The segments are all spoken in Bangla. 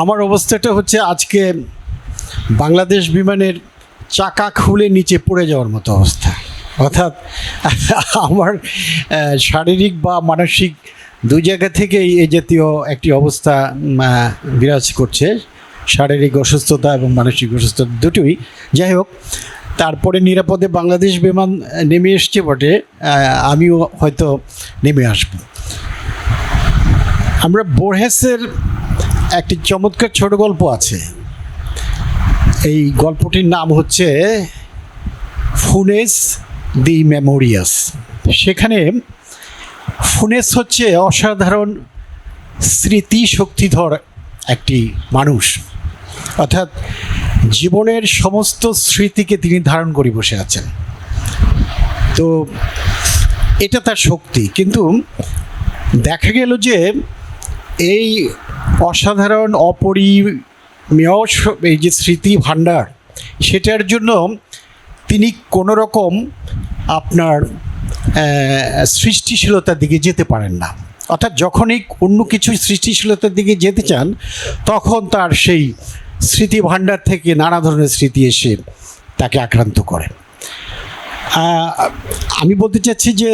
আমার অবস্থাটা হচ্ছে আজকে বাংলাদেশ বিমানের চাকা খুলে নিচে পড়ে যাওয়ার মতো অবস্থা। অর্থাৎ আমার শারীরিক বা মানসিক দুই জায়গা থেকেই এই জাতীয় একটি অবস্থা বিরাজ করছে। শারীরিক অসুস্থতা এবং মানসিক অসুস্থতা দুটোই। যাই হোক, তারপরে নিরাপদে বাংলাদেশ বিমান নেমে এসছে বটে আমিও হয়তো নেমে আসব। আমরা বোরহেসের একটি চমৎকার ছোট গল্প আছে। এই গল্পটির নাম হচ্ছে ফুনেস দি মেমোরিয়াস। সেখানে ফুনেস হচ্ছে অসাধারণ স্মৃতি শক্তিধর একটি মানুষ। অর্থাৎ জীবনের সমস্ত স্মৃতিকে তিনি ধারণ করে বসে আছেন। তো এটা তার শক্তি। কিন্তু দেখা গেল যে এই অসাধারণ অপরিমেয় এই যে স্মৃতি ভাণ্ডার, সেটার জন্য তিনি কোনো রকম আপনার সৃষ্টিশীলতার দিকে যেতে পারেন না। অর্থাৎ যখনই অন্য কিছু সৃষ্টিশীলতার দিকে যেতে চান, তখন তার সেই স্মৃতি ভাণ্ডার থেকে নানা ধরনের স্মৃতি এসে তাকে আক্রান্ত করে। আমি বলতে চাচ্ছি যে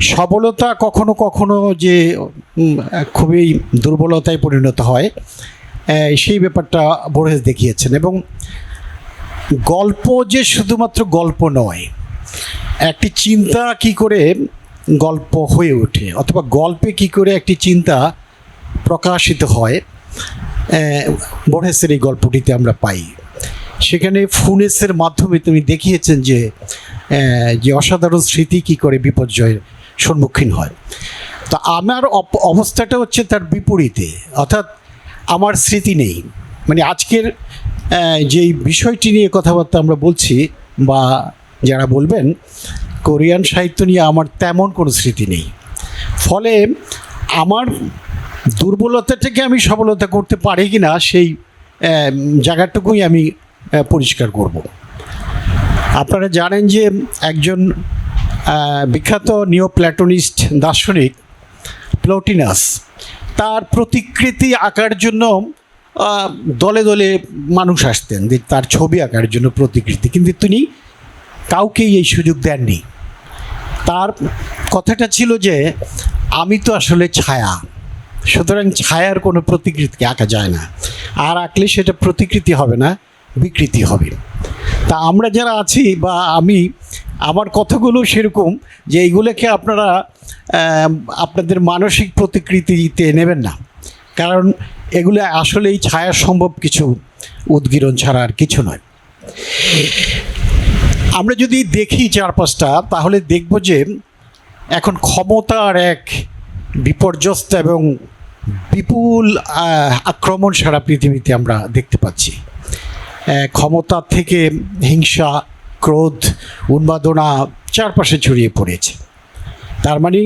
সবলতা কখনো কখনো যে খুবই দুর্বলতায় পরিণত হয় সেই ব্যাপারটা বোরেস দেখিয়েছেন এবং গল্প যে শুধুমাত্র গল্প নয়, একটি চিন্তা কি করে গল্প হয়ে ওঠে অথবা গল্পে কি করে একটি চিন্তা প্রকাশিত হয় বোরেসের এই গল্পটিতে আমরা পাই। সেখানে ফুনেসের মাধ্যমে তুমি দেখিয়েছেন যে যে অসাধারণ স্মৃতি কি করে বিপর্যয়ের সম্মুখীন হয়। তা আমার অবস্থাটা হচ্ছে তার বিপরীতে, অর্থাৎ আমার স্মৃতি নেই। মানে আজকের যেই বিষয়টি নিয়ে কথাবার্তা আমরা বলছি বা যারা বলবেন, কোরিয়ান সাহিত্য নিয়ে আমার তেমন কোনো স্মৃতি নেই। ফলে আমার দুর্বলতাটাকে আমি সফলতা করতে পারি কি না সেই জায়গাটুকুই আমি পরিষ্কার করব। আপনারা জানেন যে একজন বিখ্যাত নিও প্ল্যাটোনিস্ট দার্শনিক প্লোটিনাস, তার প্রতিকৃতি আঁকার জন্য দলে দলে মানুষ আসতেন, যে তার ছবি আঁকার জন্য প্রতিকৃতি, কিন্তু তিনি কাউকেই এই সুযোগ দেননি। তার কথাটা ছিল যে, আমি তো আসলে ছায়া, সুতরাং ছায়ার কোনো প্রতিকৃতি আঁকা যায় না, আর আঁকলে সেটা প্রতিকৃতি হবে না, বিকৃতি হবে। তা আমরা যারা আছি বা আমি আমার কথাগুলো সেরকম যে এইগুলোকে আপনারা আপনাদের মানসিক প্রতিকৃতিতে নেবেন না। কারণ এগুলো আসলেই ছায়া সম্ভব কিছু উদ্গীরণ ছাড়া আর কিছু নয়। আমরা যদি দেখি চারপাশটা, তাহলে দেখব যে এখন ক্ষমতার এক বিপর্যস্ত এবং বিপুল আক্রমণ সারা পৃথিবীতে আমরা দেখতে পাচ্ছি। ক্ষমতা থেকে হিংসা ক্রোধ, উন্মাদনা চারপাশে ছড়িয়ে পড়েছে। তার মানে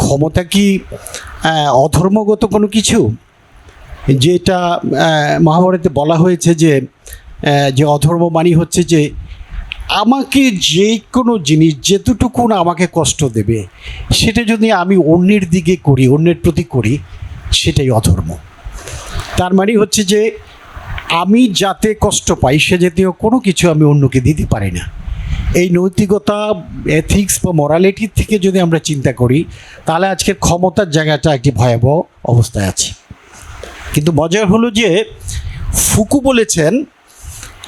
ক্ষমতা কি অধর্মগত কোনো কিছু? যেটা মহাভারতে বলা হয়েছে যে যে অধর্ম মানি হচ্ছে যে, আমাকে যে কোনো জিনিস যেতটুকু না আমাকে কষ্ট দেবে, সেটা যদি আমি অন্যের দিকে করি, অন্যের প্রতি করি, সেটাই অধর্ম। তার মানে হচ্ছে যে আমি যাতে কষ্ট পাই, সে জাতীয় কোনো কিছু আমি অন্যকে দিতে পারি না। এই নৈতিকতা এথিক্স বা মরালিটির থেকে যদি আমরা চিন্তা করি, তাহলে আজকের ক্ষমতার জায়গাটা একটি ভয়াবহ অবস্থায় আছে। কিন্তু মজার হলো যে, ফুকু বলেছেন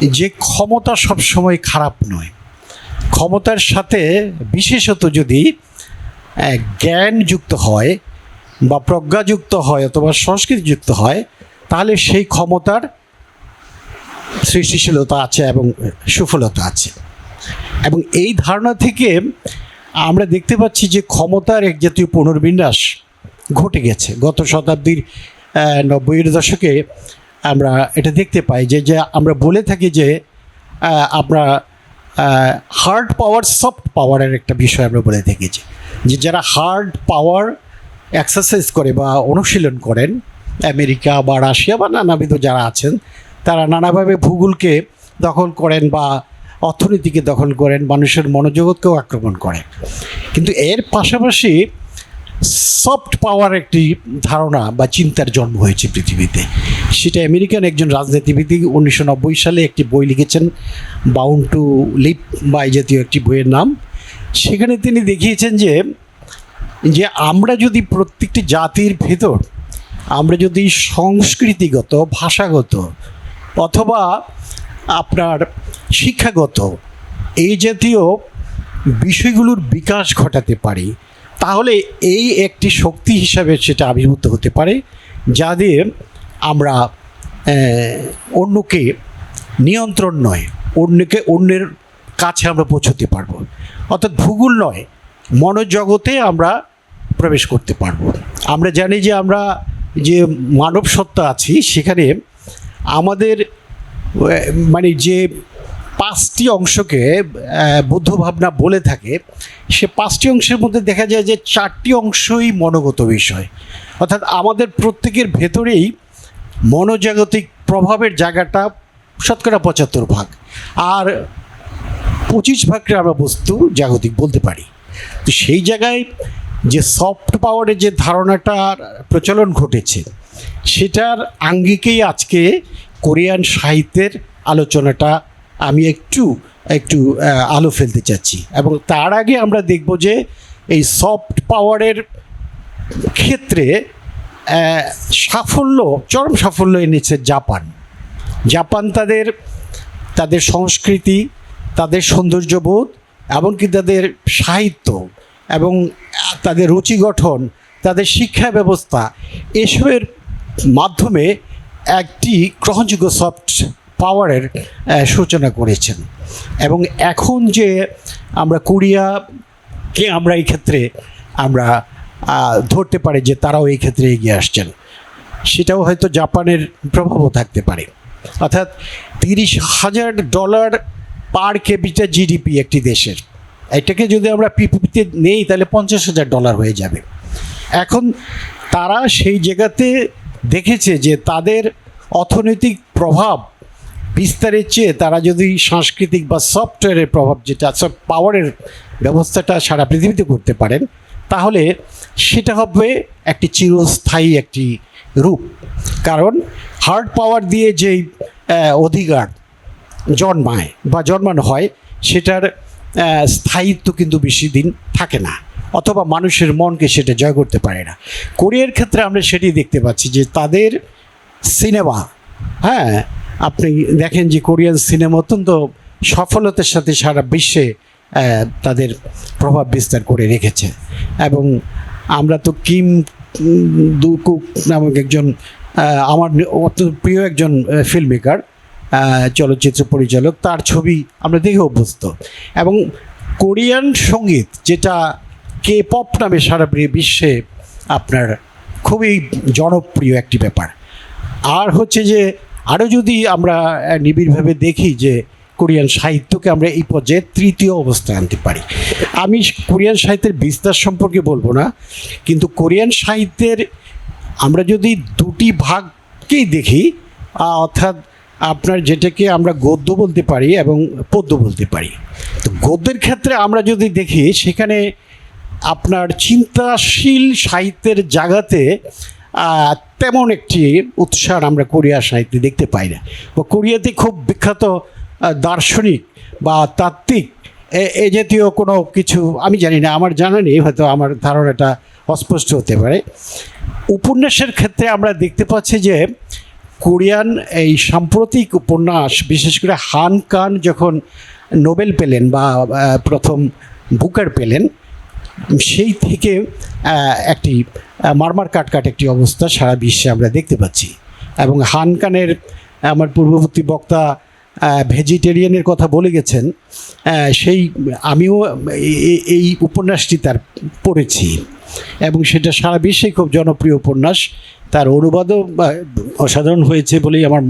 যে, ক্ষমতা সবসময় খারাপ নয়। ক্ষমতার সাথে বিশেষত যদি জ্ঞান যুক্ত হয় বা প্রজ্ঞাযুক্ত হয় অথবা সংস্কৃতিযুক্ত হয়, তাহলে সেই ক্ষমতার সৃষ্টিশীলতা আছে এবং সুফলতা আছে। এবং এই ধারণা থেকে আমরা দেখতে পাচ্ছি যে ক্ষমতার এক জাতীয় পুনর্বিন্যাস ঘটে গেছে। গত শতাব্দীর নব্বইয়ের দশকে আমরা এটা দেখতে পাই যে যে আমরা বলে থাকি যে আমরা হার্ড পাওয়ার সফট পাওয়ারের একটা বিষয় আমরা বলে থেকেছি যে যারা হার্ড পাওয়ার এক্সারসাইজ করে বা অনুশীলন করেন, আমেরিকা বা রাশিয়া বা নানাবিধ যারা আছেন তারা নানাভাবে ভূগোলকে দখল করেন বা অর্থনীতিকে দখল করেন, মানুষের মনোজগৎকেও আক্রমণ করেন। কিন্তু এর পাশাপাশি সফট পাওয়ার একটি ধারণা বা চিন্তার জন্ম হয়েছে পৃথিবীতে। সেটা আমেরিকান একজন রাজনীতিবিদ উনিশশো নব্বই সালে একটি বই লিখেছেন বাউন্ড টু লিপ বা এই জাতীয় একটি বইয়ের নাম। সেখানে তিনি দেখিয়েছেন যে যে আমরা যদি প্রত্যেকটি জাতির ভেতর, আমরা যদি সংস্কৃতিগত, ভাষাগত অথবা আপনার শিক্ষাগত এই জাতীয় বিষয়গুলোর বিকাশ ঘটাতে পারি, তাহলে এই একটি শক্তি হিসাবে সেটা আবির্ভূত হতে পারে, যা দিয়ে আমরা অন্যকে নিয়ন্ত্রণ নয়, অন্যকে অন্যের কাছে আমরা পৌঁছতে পারব। অর্থাৎ ভূগোল নয়, মনোজগতে আমরা প্রবেশ করতে পারব। আমরা জানি যে আমরা যে মানব সত্তা আছি, সেখানে আমাদের মানে যে পাঁচটি অংশকে বৌদ্ধ ভাবনা বলে থাকে, সে পাঁচটি অংশের মধ্যে দেখা যায় যে চারটি অংশই মনোগত বিষয়। অর্থাৎ আমাদের প্রত্যেকের ভেতরেই মনোজাগতিক প্রভাবের জায়গাটা শতকরা পঁচাত্তর ভাগ। আর পঁচিশ ভাগকে আমরা বস্তু জাগতিক বলতে পারি। তো সেই জায়গায় যে সফট পাওয়ারের যে ধারণাটার প্রচলন ঘটেছে সেটার আঙ্গিকেই আজকে কোরিয়ান সাহিত্যের আলোচনাটা আমি একটু একটু আলো ফেলতে চাচ্ছি। এবং তার আগে আমরা দেখব যে এই সফট পাওয়ারের ক্ষেত্রে সাফল্য, চরম সাফল্য এনেছে জাপান। জাপান তাদের তাদের সংস্কৃতি, তাদের সৌন্দর্যবোধ, এমনকি তাদের সাহিত্য এবং তাদের রুচি গঠন, তাদের শিক্ষা ব্যবস্থা, এসবের মাধ্যমে একটি গ্রহণযোগ্য সফট পাওয়ারের সূচনা করেছেন। এবং এখন যে আমরা কোরিয়াকে আমরা এই ক্ষেত্রে আমরা ধরতে পারি যে তারাও এই ক্ষেত্রে এগিয়ে আসছেন, সেটাও হয়তো জাপানের প্রভাবও থাকতে পারে। অর্থাৎ তিরিশ হাজার ডলার পার ক্যাপিটা জিডিপি একটি দেশের। এটাকে যদি আমরা পিপিতে নেই, তাহলে পঞ্চাশ হাজার ডলার হয়ে যাবে। এখন তারা সেই জায়গাতে দেখেছে যে তাদের অর্থনৈতিক প্রভাব বিস্তারের চেয়ে তারা যদি সাংস্কৃতিক বা সফটওয়্যারের প্রভাব যেটা সব পাওয়ারের ব্যবস্থাটা সারা পৃথিবীতে করতে পারেন, তাহলে সেটা হবে একটি চিরস্থায়ী একটি রূপ। কারণ হার্ড পাওয়ার দিয়ে যেই অধিকার জন্মায় বা জন্মানো হয়, সেটার স্থায়িত্ব কিন্তু বেশি দিন থাকে না। অথবা মানুষের মনকে সেটা জয় করতে পারে না। কোরিয়ার ক্ষেত্রে আমরা সেটি দেখতে পাচ্ছি যে তাদের সিনেমা হ্যাঁ আপনি দেখেন যে কোরিয়ান সিনেমা অত্যন্ত সফলতার সাথে সারা বিশ্বে তাদের প্রভাব বিস্তার করে রেখেছে। এবং আমরা তো কিম উম, দুকুক নামক একজন আমার অত্যন্ত প্রিয় একজন ফিল্ম মেকার চলচ্চিত্র পরিচালক তার ছবি আমরা দেখে অভ্যস্ত। এবং কোরিয়ান সংগীত যেটা কে পপ নামে সারা বিশ্বে আপনার খুবই জনপ্রিয় একটি ব্যাপার। আর হচ্ছে যে আরও যদি আমরা নিবিড়ভাবে দেখি যে, কোরিয়ান সাহিত্যকে আমরা এই পর্যায়ে তৃতীয় অবস্থায় আনতে পারি। আমি কোরিয়ান সাহিত্যের বিস্তার সম্পর্কে বলব না, কিন্তু কোরিয়ান সাহিত্যের আমরা যদি দুটি ভাগকেই দেখি অর্থাৎ আপনার যেটাকে আমরা গদ্য বলতে পারি এবং পদ্য বলতে পারি। তো গদ্যের ক্ষেত্রে আমরা যদি দেখি, সেখানে আপনার চিন্তাশীল সাহিত্যের জায়গাতে তেমন একটি উৎসাহ আমরা কোরিয়া সাহিত্যে দেখতে পাই না। বা কোরিয়াতে খুব বিখ্যাত দার্শনিক বা তাত্ত্বিক, এ- জাতীয় কোনো কিছু আমি জানি না, আমার জানা নেই, হয়তো আমার ধারণাটা অস্পষ্ট হতে পারে। উপন্যাসের ক্ষেত্রে আমরা দেখতে পাচ্ছি যে, কোরিয়ান এই সাম্প্রতিক উপন্যাস, বিশেষ করে হান কান যখন নোবেল পেলেন বা প্রথম বুকার পেলেন সেই থেকে একটি মারমার কাটকাট একটি অবস্থা সারা বিশ্বে আমরা দেখতে পাচ্ছি। এবং হানকানের আমার পূর্ববর্তী বক্তা ভেজিটেরিয়ানের কথা বলে গেছেন সেই আমিও এই উপন্যাসটি তার পড়েছি। এবং সেটা সারা বিশ্বে খুব জনপ্রিয় উপন্যাস। তার অনুবাদও অসাধারণ হয়েছে বলেই আমার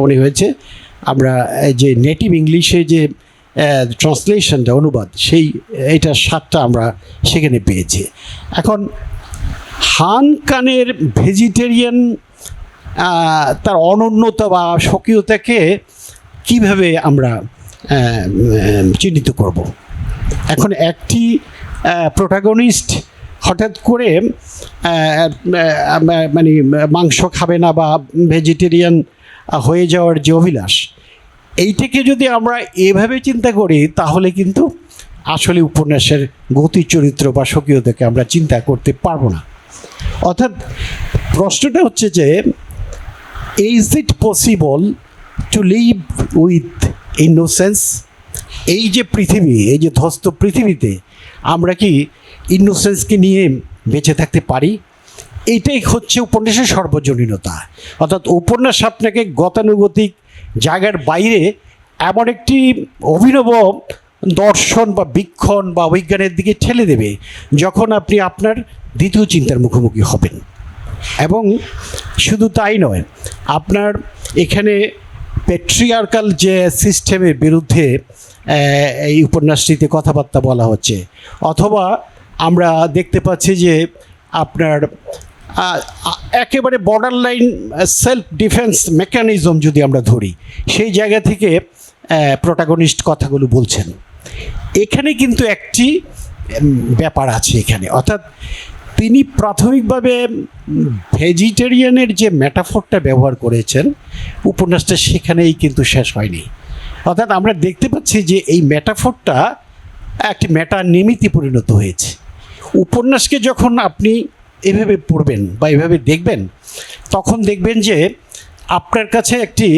মনে হয়েছে। আমরা যে নেটিভ ইংলিশে যে ট্রান্সলেশনটা অনুবাদ, সেই এটা স্বাদটা আমরা সেখানে পেয়েছি। এখন, হান কানের ভেজিটেরিয়ান তার অনন্যতা বা স্বকীয়তাকে কীভাবে আমরা চিহ্নিত করব? এখন একটি প্রোটাগনিস্ট হঠাৎ করে মানে মাংস খাবে না বা ভেজিটেরিয়ান হয়ে যাওয়ার যে অভিলাষ এইটাকে যদি আমরা এভাবে চিন্তা করি, তাহলে কিন্তু আসলে উপন্যাসের গতি চরিত্র বা স্বকীয়তাকে আমরা চিন্তা করতে পারব না। অর্থাৎ প্রশ্নটা হচ্ছে যে is it possible to live with innocence এই যে পৃথিবী, এই যে ধ্বস্ত পৃথিবীতে আমরা কি ইনোসেন্সকে নিয়ে বেঁচে থাকতে পারি? এইটাই হচ্ছে উপন্যাসের সর্বজনীনতা। অর্থাৎ উপন্যাস আপনাকে গতানুগতিক জায়গার বাইরে এমন একটি অভিনব দর্শন বা বীক্ষণ বা বিজ্ঞানের দিকে ঠেলে দেবে যখন আপনি আপনার দ্বিতীয় চিন্তার মুখোমুখি হবেন। এবং শুধু তাই নয়, আপনার এখানে পেট্রিয়ার্কাল যে সিস্টেমের বিরুদ্ধে এই উপন্যাসটিতে কথাবার্তা বলা হচ্ছে, অথবা আমরা দেখতে পাচ্ছি যে আপনার একেবারে border line self defence mechanism যদি আমরা ধরি, সেই জায়গা থেকে প্রোটাগনিস্ট কথাগুলো বলছেন। এখানে কিন্তু একটি ব্যাপার আছে এখানে। অর্থাৎ তিনি প্রাথমিকভাবে ভেজিটেরিয়ানের যে মেটাফোরটা ব্যবহার করেছেন, উপন্যাসটা সেখানেই কিন্তু শেষ হয়নি। অর্থাৎ আমরা দেখতে পাচ্ছি যে এই মেটাফোরটা একটি মেটা নিমিতি পরিণত হয়েছে। উপন্যাসকে যখন আপনি এভাবে পড়বেন বা এভাবে দেখবেন, তখন দেখবেন যে আপনার কাছে একটি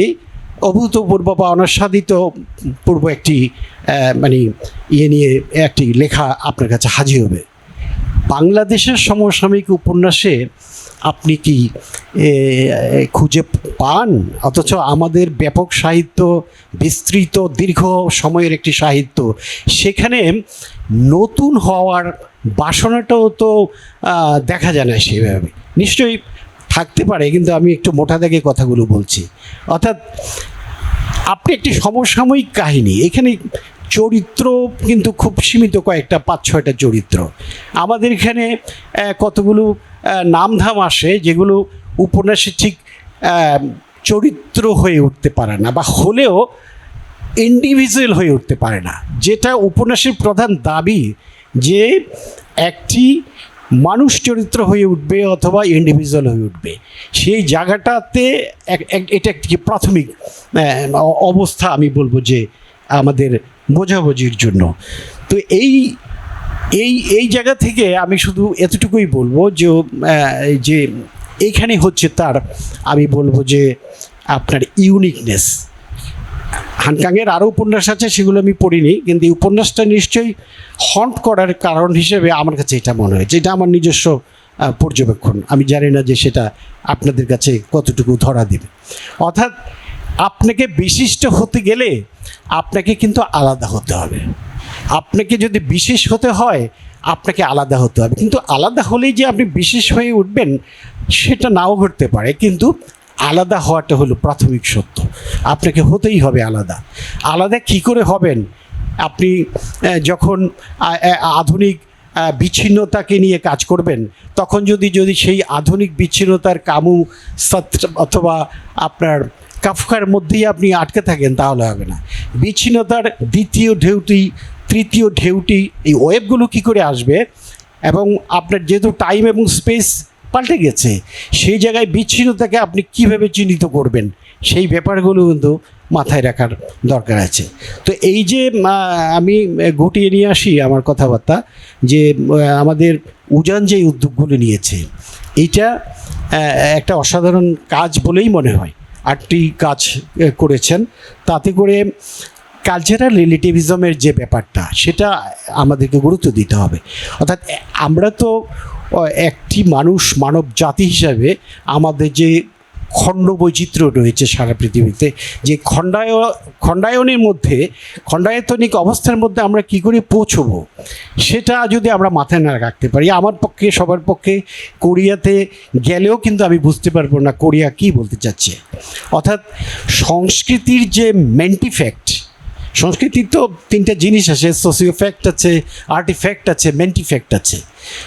অভূতপূর্ব বা অনাস্বাদিত পূর্ব একটি মানে ইয়ে নিয়ে একটি লেখা আপনার কাছে হাজির হবে। বাংলাদেশের সমসাময়িক উপন্যাসে আপনি কি খুঁজে পান? অথচ আমাদের ব্যাপক সাহিত্য, বিস্তৃত, দীর্ঘ সময়ের একটি সাহিত্য, সেখানে নতুন হওয়ার বাসনাটাও তো দেখা যায় না সেভাবে নিশ্চয়ই থাকতে পারে, কিন্তু আমি একটু মোটা দাগে কথাগুলো বলছি। অর্থাৎ, আপনি একটি সমসাময়িক কাহিনী, এখানে চরিত্র কিন্তু খুব সীমিত কয়েকটা, পাঁচ, ছয়টা চরিত্র। আমাদের এখানে কতগুলো নামধাম আসে, যেগুলো উপন্যাসে ঠিক চরিত্র হয়ে উঠতে পারে না, বা হলেও ইন্ডিভিজুয়াল হয়ে উঠতে পারে না। যেটা উপন্যাসের প্রধান দাবি যে একটি মানুষ চরিত্র হয়ে উঠবে অথবা ইন্ডিভিজুয়াল হয়ে উঠবে। সেই জায়গাটাতে এটা একটি প্রাথমিক অবস্থা আমি বলব যে আমাদের বোঝাবুঝির জন্য। তো এই এই এই জায়গা থেকে আমি শুধু এতটুকুই বলব যে যে এইখানে হচ্ছে তার, আমি বলব যে আপনার ইউনিকনেস হানকাংয়ের আরও উপন্যাস আছে, সেগুলো আমি পড়িনি, কিন্তু এই উপন্যাসটা নিশ্চয়ই হন্ট করার কারণ হিসেবে আমার কাছে এটা মনে হয়েছে এটা আমার নিজস্ব পর্যবেক্ষণ। আমি জানি না যে সেটা আপনাদের কাছে কতটুকু ধরা দেবে। অর্থাৎ আপনাকে বিশিষ্ট হতে গেলে আপনাকে কিন্তু আলাদা হতে হবে। আপনাকে যদি বিশেষ হতে হয়, আপনাকে আলাদা হতে হবে। কিন্তু আলাদা হলেই যে আপনি বিশেষ হয়ে উঠবেন, সেটা নাও ঘটতে পারে। কিন্তু আলাদা হওয়াটা হলো প্রাথমিক সত্য। আপনাকে হতেই হবে আলাদা। আলাদা কি করে হবেন? আপনি যখন আধুনিক বিচ্ছিন্নতাকে নিয়ে কাজ করবেন, তখন যদি যদি সেই আধুনিক বিচ্ছিন্নতার কামু সত- অথবা আপনার কাফকার মধ্যেই আপনি আটকে থাকেন, তাহলে হবে না। বিচ্ছিন্নতার দ্বিতীয় ঢেউটি, তৃতীয় ঢেউটি, এই ওয়েবগুলো কি করে আসবে? এবং আপনার যেহেতু টাইম এবং স্পেস পাল্টে গেছে। সেই জায়গায় বিচ্ছিন্নতাকে আপনি কীভাবে চিহ্নিত করবেন? সেই ব্যাপারগুলো কিন্তু মাথায় রাখার দরকার আছে। তো এই যে আমি গুটিয়ে নিয়ে আসি আমার কথাবার্তা, যে আমাদের উজান যে উদ্যোগগুলো নিয়েছে, এইটা একটা অসাধারণ কাজ বলেই মনে হয়। আটটি কাজ করেছেন। তাতে করে কালচারাল রিলেটিভিজমের যে ব্যাপারটা, সেটা আমাদেরকে গুরুত্ব দিতে হবে। অর্থাৎ আমরা তো একটি মানুষ মানব জাতি হিসাবে আমাদের যে খণ্ড বৈচিত্র্য রয়েছে সারা পৃথিবীতে, যে খণ্ডায়, খণ্ডায়নের মধ্যে, খণ্ডায়তনিক অবস্থার মধ্যে আমরা কি করে পৌঁছবো, সেটা যদি আমরা মাথায় না রাখতে পারি, আমার পক্ষে, সবার পক্ষে, কোরিয়াতে গেলেও কিন্তু আমি বুঝতে পারব না কোরিয়া কি বলতে চাচ্ছে। অর্থাৎ সংস্কৃতির যে মেন্টিফ্যাক্ট সংস্কৃতির তো তিনটা জিনিস আছে সোসিও ফ্যাক্ট আছে আর্টিফ্যাক্ট আছে মেন্টিফ্যাক্ট আছে।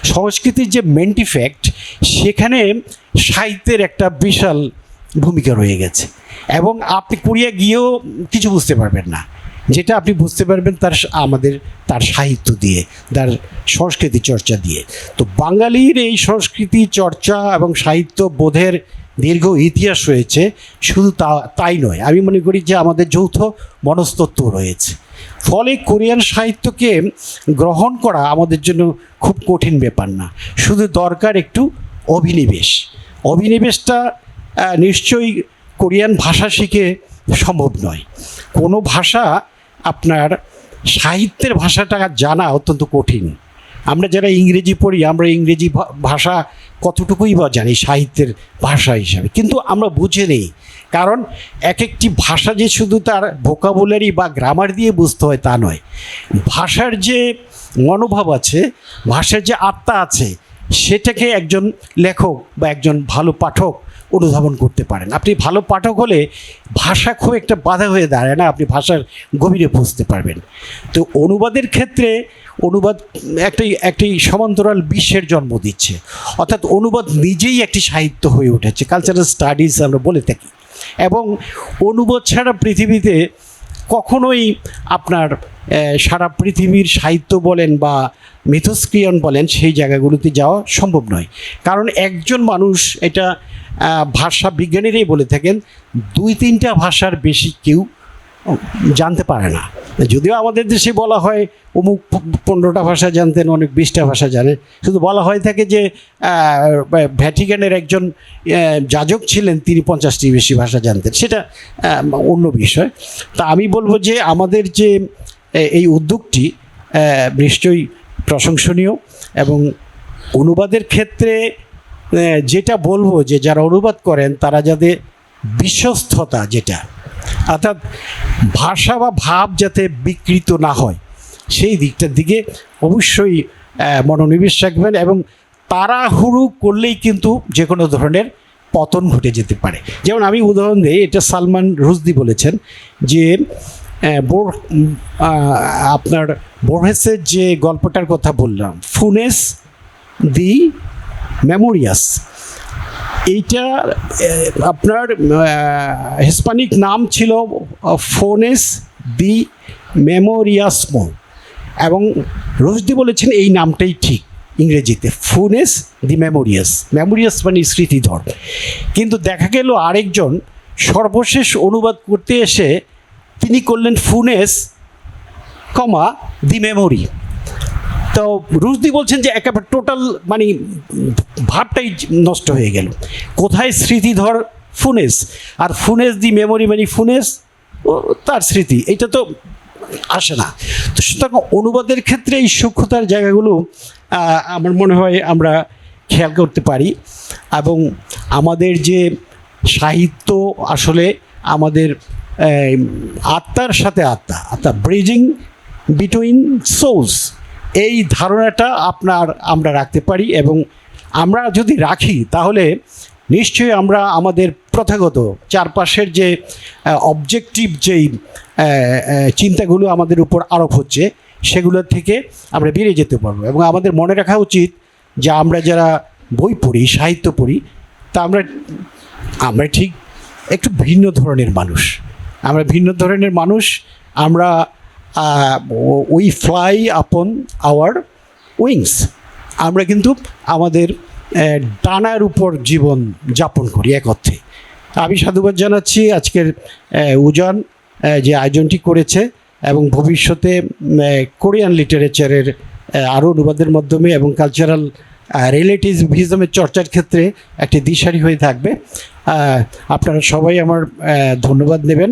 সংস্কৃতির যে মেন্টিফ্যাক্ট সেখানে সাহিত্যের একটা বিশাল ভূমিকা রয়ে গেছে। এবং আপনি কোরিয়া গিয়েও কিছু বুঝতে পারবেন না। যেটা আপনি বুঝতে পারবেন তার আমাদের, তার সাহিত্য দিয়ে, তার সংস্কৃতি চর্চা দিয়ে। তো বাঙালির এই সংস্কৃতি চর্চা এবং সাহিত্য বোধের দীর্ঘ ইতিহাস রয়েছে, শুধু তা, তাই নয়। আমি মনে করি যে আমাদের যৌথ মনস্তত্ত্ব রয়েছে। ফলে কোরিয়ান সাহিত্যকে গ্রহণ করা আমাদের জন্য খুব কঠিন ব্যাপার না। শুধু দরকার একটু অভিনিবেশ। অভিনিবেশটা নিশ্চয়ই কোরিয়ান ভাষা শিখে সম্ভব নয়। কোনো ভাষা আপনার সাহিত্যের ভাষাটা জানা অত্যন্ত কঠিন। আমরা যারা ইংরেজি পড়ি, আমরা ইংরেজি ভাষা কতটুকুই বা জানি, সাহিত্যের ভাষা হিসাবে। কিন্তু আমরা বুঝে নেই। কারণ এক একটি ভাষা যে শুধু তার ভোকাবুলারি বা গ্রামার দিয়ে বুঝতে হয় তা নয়। ভাষার যে মনোভাব আছে, ভাষার যে আত্মা আছে, সেটাকে একজন লেখক বা একজন ভালো পাঠক অনুধাবন করতে পারেন। আপনি ভালো পাঠক হলে ভাষা খুব একটা বাধা হয়ে দাঁড়ায় না, আপনি ভাষার গভীরে বুঝতে পারবেন। তো অনুবাদের ক্ষেত্রে অনুবাদ একটি একটি সমান্তরাল বিশ্বের জন্ম দিচ্ছে। অর্থাৎ অনুবাদ নিজেই একটি সাহিত্য হয়ে উঠেছে কালচারাল স্টাডিজ আমরা বলে থাকি। এবং অনুবাদ ছাড়া পৃথিবীতে কখনোই আপনার সারা পৃথিবীর সাহিত্য বলেন বা মিথস্ক্রিয়ন বলেন সেই জায়গাগুলোতে যাওয়া সম্ভব নয়। কারণ একজন মানুষ এটা ভাষা বিজ্ঞানীরাই বলে থাকেন, দুই তিনটা ভাষার বেশি কেউ জানতে পারে না। যদিও আমাদের দেশে বলা হয়, অমুক পনেরোটা ভাষা জানতেন, অনেক বিশটা ভাষা জানে। শুধু বলা হয়ে থাকে যে ভ্যাটিকানের একজন যাজক ছিলেন, তিনি পঞ্চাশটি বেশি ভাষা জানতেন। সেটা অন্য বিষয়। তা আমি বলব যে, আমাদের যে এই উদ্যোগটি নিশ্চয়ই প্রশংসনীয় এবং অনুবাদের ক্ষেত্রে যেটা বলব যে, যারা অনুবাদ করেন, তারা যাদের বিশ্বস্ততা যেটা অর্থাৎ ভাষা বা ভাব যাতে বিকৃত না হয়, সেই দিকটার দিকে অবশ্যই মনোনিবেশ রাখবেন এবং তাড়াহুড়ো করলেই কিন্তু যে কোনো ধরনের পতন ঘটে যেতে পারে। যেমন আমি উদাহরণ দিই, এটা সালমান রুজদি বলেছেন যে বোর আপনার বোরহেসের যে গল্পটার কথা বললাম, ফুনেস দি মেমোরিয়াস। এইটা আপনার হিসপানিক নাম ছিল ফোনেস দি মেমোরিয়াসমো এবং রোজদি বলেছেন এই নামটাই ঠিক ইংরেজিতে ফুনেস দি মেমোরিয়াস মেমোরিয়াস মানে স্মৃতিধর। কিন্তু দেখা গেল আরেকজন সর্বশেষ অনুবাদ করতে এসে তিনি করলেন ফুনেস কমা দি মেমোরি তো রুশদি বলছেন যে একেবারে টোটাল মানে ভাবটাই নষ্ট হয়ে গেল। কোথায় স্মৃতিধর ফুনেস? আর ফুনেস দি মেমোরি মানে ফুনেস, ও তার স্মৃতি, এটা তো আসে না। তো সুতরাং অনুবাদের ক্ষেত্রে এই সূক্ষ্মতার জায়গাগুলো আমার মনে হয় আমরা খেয়াল করতে পারি। এবং আমাদের যে সাহিত্য আসলে আমাদের আত্মার সাথে আত্মা আত্মা ব্রিজিং বিটুইন সোলস এই ধারণাটা আপনার, আমরা রাখতে পারি এবং আমরা যদি রাখি, তাহলে নিশ্চয়ই আমরা আমাদের প্রথাগত চারপাশের যে অবজেক্টিভ যেই চিন্তাগুলো আমাদের উপর আরোপ হচ্ছে সেগুলোর থেকে আমরা বেরিয়ে যেতে পারব। এবং আমাদের মনে রাখা উচিত যে আমরা যারা বই পড়ি, সাহিত্য পড়ি, তা আমরা আমরা ঠিক একটু ভিন্ন ধরনের মানুষ। আমরা ভিন্ন ধরনের মানুষ, আমরা we fly upon our wings আমরা কিন্তু আমাদের ডানার উপর জীবন যাপন করি এক অর্থে। আমি সাধুবাদ জানাচ্ছি আজকের উজান যে আয়োজনটি করেছে এবং ভবিষ্যতে কোরিয়ান লিটারেচারের আরও অনুবাদের মাধ্যমে এবং কালচারাল রিলেটিভিজমের চর্চার ক্ষেত্রে একটি দিশারি হয়ে থাকবে। আপনারা সবাই আমার ধন্যবাদ নেবেন